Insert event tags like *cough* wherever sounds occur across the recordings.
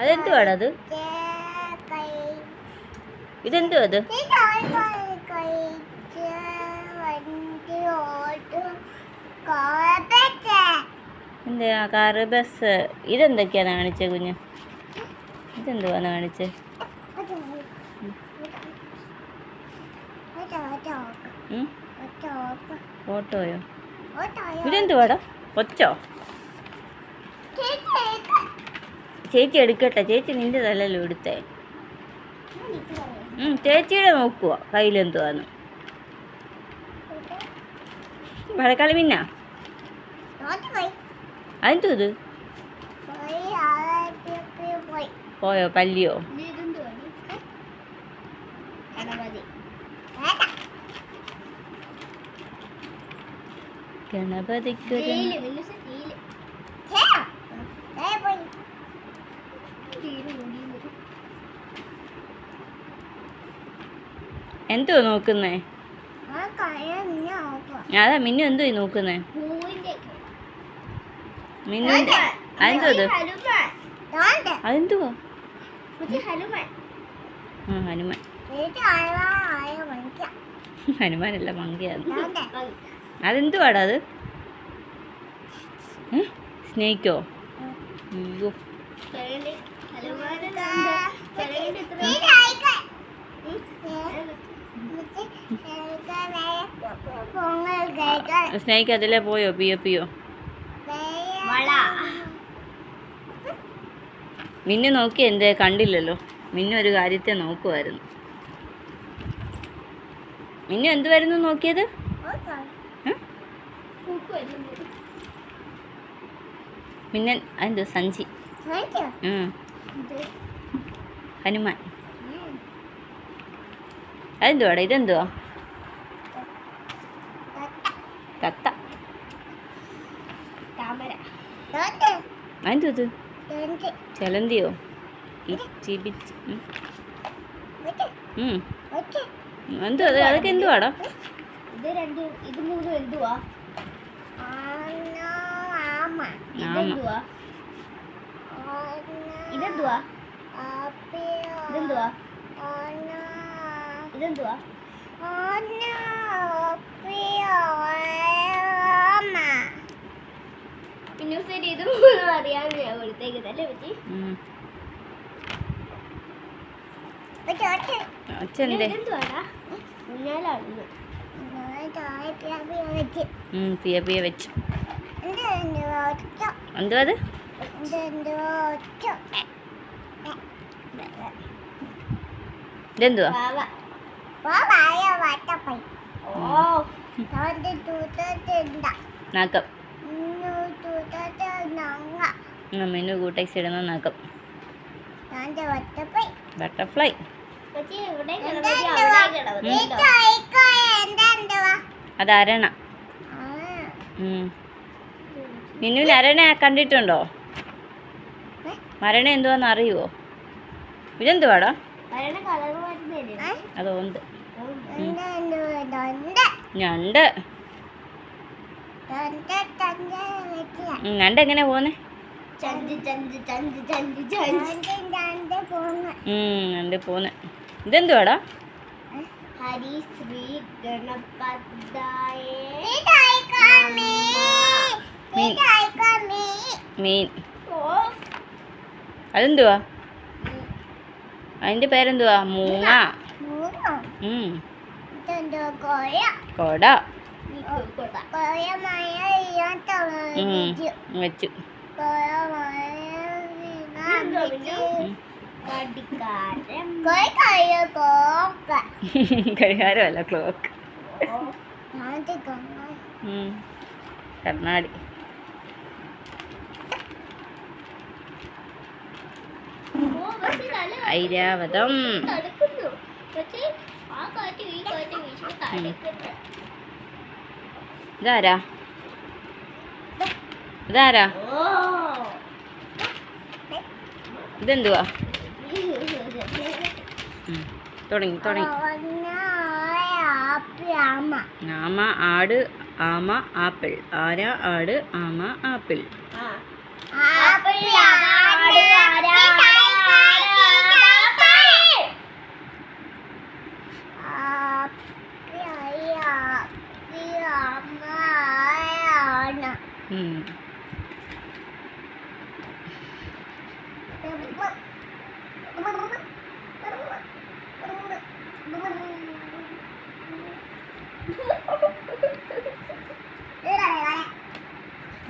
അതെന്തുവാടാ അത് ഇതെന്തുവാ അത് എന്താ കാറ് ബസ് ഇതെന്തൊക്കെയാണ് കാണിച്ചത് കുഞ്ഞ്? ഇതെന്തുവാണ് കാണിച്ചത് ഓട്ടോയോ? ഇതെന്തുവാടാ? ഒച്ചോ? ചേച്ചി എടുക്കട്ടെ. ചേച്ചി നിന്റെ തലല്ലോ എടുത്തേ. ചേച്ചിയുടെ നോക്കുക കയ്യിലെന്തുവാന്ന്? മഴക്കാലം മിന്നാ അതെന്തോ പോയോ? പല്ലിയോ? ഗണപതിക്കൊരു എന്തുവാ നോക്കുന്നേ? അതാ മിന്നു എന്തോ നോക്കുന്നേ? മിന്നുന്റെ അതെന്തോ അത്? അതെന്തുവാ? ഹനുമാൻ. ഹനുമാനല്ല മങ്കയാണ് അതെന്തുവാടാ അത്? സ്നേഹിക്കോ? അയ്യോ. സ്നേഹിക്ക് അതിലേ പോയോ? പിയോ പിയോ? മിന്നു നോക്കി എന്തേ കണ്ടില്ലല്ലോ. മിന്നു ഒരു കാര്യത്തെ നോക്കുമായിരുന്നു മിന്നു എന്തുവായിരുന്നു നോക്കിയത്? മിന്നൻ അതെന്തോ സഞ്ചി. ഹനുമാൻ. അതെന്തുവാടാ? ഇതെന്തുവാ? തത്ത. അതെന്തോ ഇത് ചെലന്തിയോ. എന്തോ അത് അതൊക്കെ എന്തുവാടാ? ഇത് രണ്ട് ഇത് മൂന്നും എന്തുവാ? ആമ. ഇതെന്തുവാ? ഇതെന്തുവാ? ഇതെന്തുവാ? ഇതെന്തുവാ പിന്നെ ശരി ഇത് മൂന്നും അറിയാൻ ഞാൻ കൊടുത്തേക്കുന്നല്ലേ പറ്റി? വെച്ചു. എന്തുവാ അത്? ഇതെന്തുവാ? നാക്കം. കൂട്ടക്സ് ഇടുന്ന നാക്കം. ബട്ടർഫ്ലൈ അതരണ. മിന്നുവിന് അരണ കണ്ടിട്ടുണ്ടോ? മരണ എന്തുവാന്ന് അറിയുവോ? ഇതെന്തുവാടാ? അതുകൊണ്ട്. ഞണ്ട്. ഞണ്ട് എങ്ങനെ പോന്നെ ഞണ്ട് പോന്നെ ഇതെന്തുവാടാ? ഹരി ശ്രീ ഗണപതായ മീൻ. മീൻ. അതെന്തുവാ? അതിന്റെ പേരെന്തുവാ? മൂങ്ങ. കൊട. വെച്ചു. ഘടികാരമല്ല *laughs* ക്ലോക്ക്. കർണാടി തടുക്കുന്നു. ഇതാരാ? ഇതാരാ? ഇതെന്തുവാ? *laughs* തുടങ്ങി തുടങ്ങി. ആമ. ആട് ആമ ആപ്പിൾ. ആരാ ആട് ആമ ആപ്പിൾ? ആപ്പിൾ ആട് ആരാ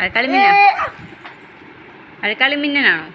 അഴക്കാളി മിന്ന അഴക്കാളി മിന്നനാണോ